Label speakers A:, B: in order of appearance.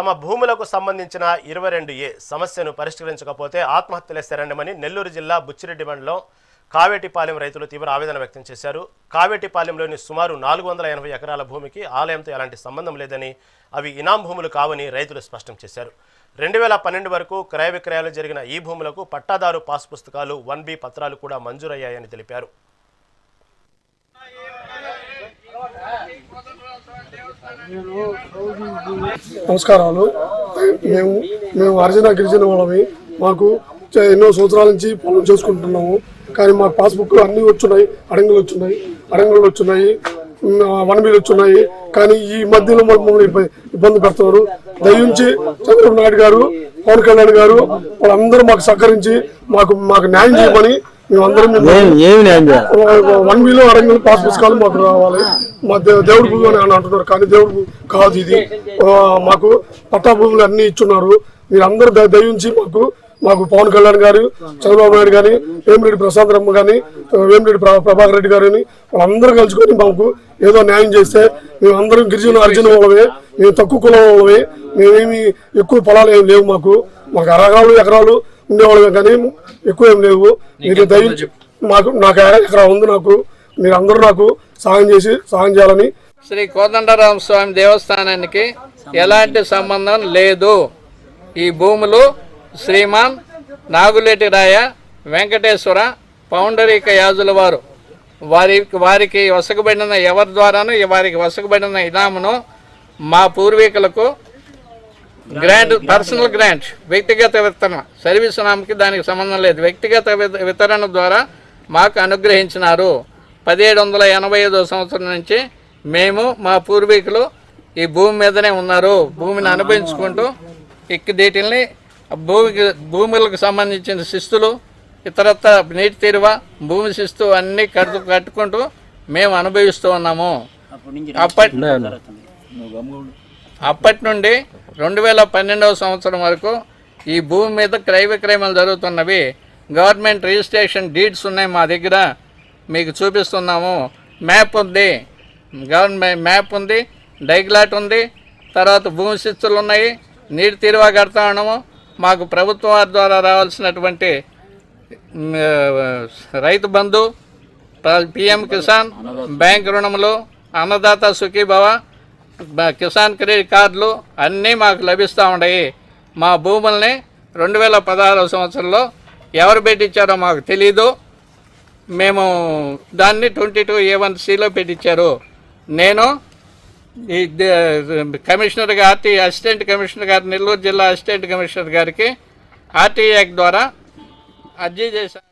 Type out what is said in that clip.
A: తమ భూములకు సంబంధించిన ఇరవై రెండు ఏ సమస్యను పరిష్కరించకపోతే ఆత్మహత్యలే శరణ్యమని నెల్లూరు జిల్లా బుచ్చిరెడ్డి మండలం కావేటిపాలెం రైతులు తీవ్ర ఆవేదన వ్యక్తం చేశారు. కావేటిపాలెంలోని సుమారు నాలుగు వందల ఎనభై ఎకరాల భూమికి ఆలయంతో ఎలాంటి సంబంధం లేదని అవి ఇనాం భూములు కావని రైతులు స్పష్టం చేశారు. రెండు వేల పన్నెండు వరకు క్రయ విక్రయాలు జరిగిన ఈ భూములకు పట్టాదారు పాస్ పుస్తకాలు వన్ బి పత్రాలు కూడా మంజూరయ్యాయని తెలిపారు.
B: నమస్కారాలు. మేము మేము హరిజన గిరిజన వాళ్ళమి. మాకు ఎన్నో సంవత్సరాల నుంచి పొలం చేసుకుంటున్నాము. కానీ మా పాస్బుక్ అన్నీ వచ్చున్నాయి. అడంగులు వచ్చున్నాయి. అడంగులు వచ్చున్నాయి. ఉమ్, వన్ బిల్ వచ్చున్నాయి. కానీ ఈ మధ్యలో మమ్మల్ని ఇబ్బ- ఇబ్బంది పెడుతున్నారు. దయించి చంద్రబాబు నాయుడు గారు పవన్ కళ్యాణ్ గారు వాళ్ళందరూ మాకు సహకరించి మాకు మాకు న్యాయం చేయమని మేమందరం వన్ వీలో అరంగులు పాస్ పుస్తకాలు మాకు రావాలి. మా దే- దేవుడి భూమి అని అంటున్నారు. కానీ దేవుడి కాదు ఇది. మాకు పట్టా భూములు అన్ని ఇచ్చున్నారు. మీరు అందరూ దయించి మాకు మాకు పవన్ కళ్యాణ్ గారు చంద్రబాబు నాయుడు గాని వేమిరెడ్డి ప్రసాద్ రమ్మ గాని ఆ, వేమిరెడ్డి ప్ర- ప్రభాకర్ రెడ్డి గారిని వాళ్ళందరూ కలుసుకొని మాకు ఏదో న్యాయం చేస్తే మేము అందరం గిరిజన అర్జున వాళ్ళమే మేము తక్కువ కులం వాళ్ళమే మేమేమి ఎక్కువ పొలాలు ఏమి లేవు మాకు. మాకు అరగాలు ఎకరాలు ఉండేవాళ్ళమే కానీ ఎక్కువ ఏం లేవు. మీరు దయించి మాకు నాకు ఎకరా ఉంది నాకు. మీరు అందరూ నాకు సాయం చేసి సాయం చేయాలని
C: శ్రీ కోదండరామ స్వామి దేవస్థానానికి ఎలాంటి సంబంధం లేదు. ఈ భూములు శ్రీమాన్ నాగులేటి రాయ వెంకటేశ్వర పౌండరీక యాజుల వారు. వారి వారికి వసకబడిన ఎవరి ద్వారాను వారికి వసకబడిన ఇనామును మా పూర్వీకులకు గ్రాంట్ పర్సనల్ గ్రాంట్ వ్యక్తిగత వితరణ సర్వీస్ నామకి దానికి సంబంధం లేదు. వ్యక్తిగత వితరణ ద్వారా మాకు అనుగ్రహించినారు. పదిహేడు వందల ఎనభై ఐదో సంవత్సరం నుంచి మేము మా పూర్వీకులు ఈ భూమి మీదనే ఉన్నారు. భూమిని అనుభవించుకుంటూ ఇక్క వీటిల్ని భూమికి భూములకు సంబంధించిన శిస్తులు ఇతరత్ర నీటి తీరువ భూమి శిస్తు అన్నీ కట్టు కట్టుకుంటూ మేము అనుభవిస్తూ ఉన్నాము. అప్పటి అప్పటి నుండి రెండు వేల పన్నెండవ సంవత్సరం వరకు ఈ భూమి మీద క్రయ విక్రయాలు జరుగుతున్నవి. గవర్నమెంట్ రిజిస్ట్రేషన్ డీడ్స్ ఉన్నాయి మా దగ్గర. మీకు చూపిస్తున్నాము. మ్యాప్ ఉంది. గవర్నమెంట్ మ్యాప్ ఉంది. డైగ్లాట్ ఉంది. తర్వాత భూమి శిస్తులు ఉన్నాయి. నీటి తీరువా కడతా ఉన్నాము. మాకు ప్రభుత్వం వారి ద్వారా రావాల్సినటువంటి రైతు బంధు పిఎం కిసాన్ బ్యాంక్ రుణములు అన్నదాత సుఖీభవ కిసాన్ క్రెడిట్ కార్డులు అన్నీ మాకు లభిస్తూ ఉన్నాయి. మా భూముల్ని రెండు వేల పదహారవ సంవత్సరంలో ఎవరు పెట్టించారో మాకు తెలీదు. మేము దాన్ని ట్వంటీ టూ ఏ వన్ సిలో పెట్టించారు. నేను ఈ కమిషనర్ గారి అసిస్టెంట్ కమిషనర్ గారు నెల్లూరు జిల్లా అసిస్టెంట్ కమిషనర్ గారికి ఆర్టీ యాక్ట్ ద్వారా అర్జీ చేశాను.